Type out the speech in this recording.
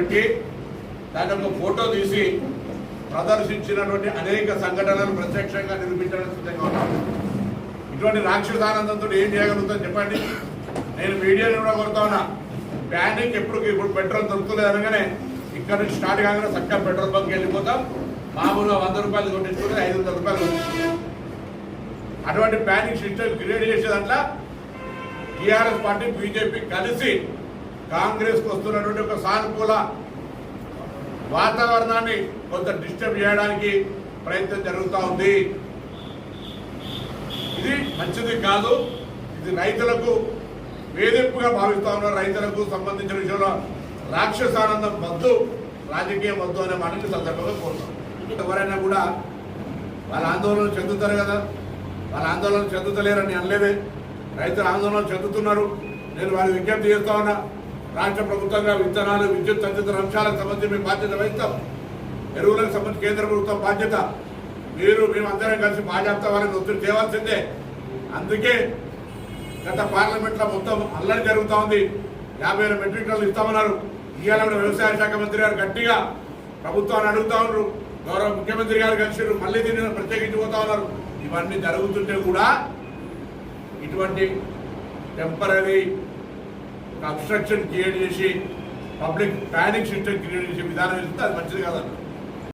పెట్టి దాని యొక్క ఫోటో తీసి ప్రదర్శించినటువంటి అనేక సంఘటనలు ప్రత్యక్షంగా నిరూపించడానికి సిద్ధంగా ఉన్నాం. ఇటువంటి రాక్షసానందంతో ఏం చేయగలుగుతాం చెప్పండి? నేను మీడియాని కూడా కొడతా ఉన్నా. ప్యానిక్ ఎప్పుడు ఇప్పుడు పెట్రోల్ దొరుకుతుంది అనగానే ఇక్కడ నుంచి స్టార్ట్ కాగానే చక్కగా పెట్రోల్ బంక్ వెళ్ళిపోతాం. మామూలుగా వంద రూపాయలు కొట్టించుకుంటే ఐదు వందల రూపాయలు అటువంటి ప్యానిక్ సిస్టమ్ క్రియేట్ చేసే దాంట్లో టీఆర్ఎస్ పార్టీ బీజేపీ కలిసి కాంగ్రెస్కి వస్తున్నటువంటి ఒక సానుకూల వాతావరణాన్ని కొంత డిస్టర్బ్ చేయడానికి ప్రయత్నం జరుగుతూ ఉంది. ఇది మంచిది కాదు. ఇది రైతులకు వేధింపుగా భావిస్తా ఉన్నారు. రైతులకు సంబంధించిన విషయంలో రాక్షసానందం వద్దు రాజకీయం వద్దు అనే మాటని సందర్భంగా కోరుతాం ఎవరైనా కూడా వాళ్ళ ఆందోళన చెందుతారు కదా. వాళ్ళ ఆందోళన చెందుతలేరని అనలేదే. రైతులు ఆందోళన చెందుతున్నారు. నేను వారి విజ్ఞప్తి చేస్తా ఉన్నా. రాష్ట్ర ప్రభుత్వంగా విత్తనాలు విద్యుత్ తదితర అంశాలకు సంబంధించి మేము బాధ్యత వహిస్తాం. ఎరువులకు సంబంధించి కేంద్ర ప్రభుత్వం బాధ్యత. మీరు మేము అందరం కలిసి బాధ్యత వారికి ఒత్తిడి చేయవలసిందే. అందుకే గత పార్లమెంట్లో మొత్తం అల్లరి జరుగుతూ ఉంది. యాభై వేల మెట్రిక్ టన్నులు ఇస్తామన్నారు. ఇవాళ కూడా వ్యవసాయ శాఖ మంత్రి గారు గట్టిగా ప్రభుత్వాన్ని అడుగుతా ఉన్నారు. గౌరవ ముఖ్యమంత్రి గారు కలిసి మళ్ళీ దీన్ని ప్రత్యేకించి పోతా ఉన్నారు. ఇవన్నీ జరుగుతుంటే కూడా ఇటువంటి టెంపరీ అబ్స్ట్రక్షన్ క్రియేట్ చేసి పబ్లిక్ ప్యానిక్ సిస్టమ్ క్రియేట్ చేసే విధానం ఇస్తే అది మంచిది కాదన్నారు.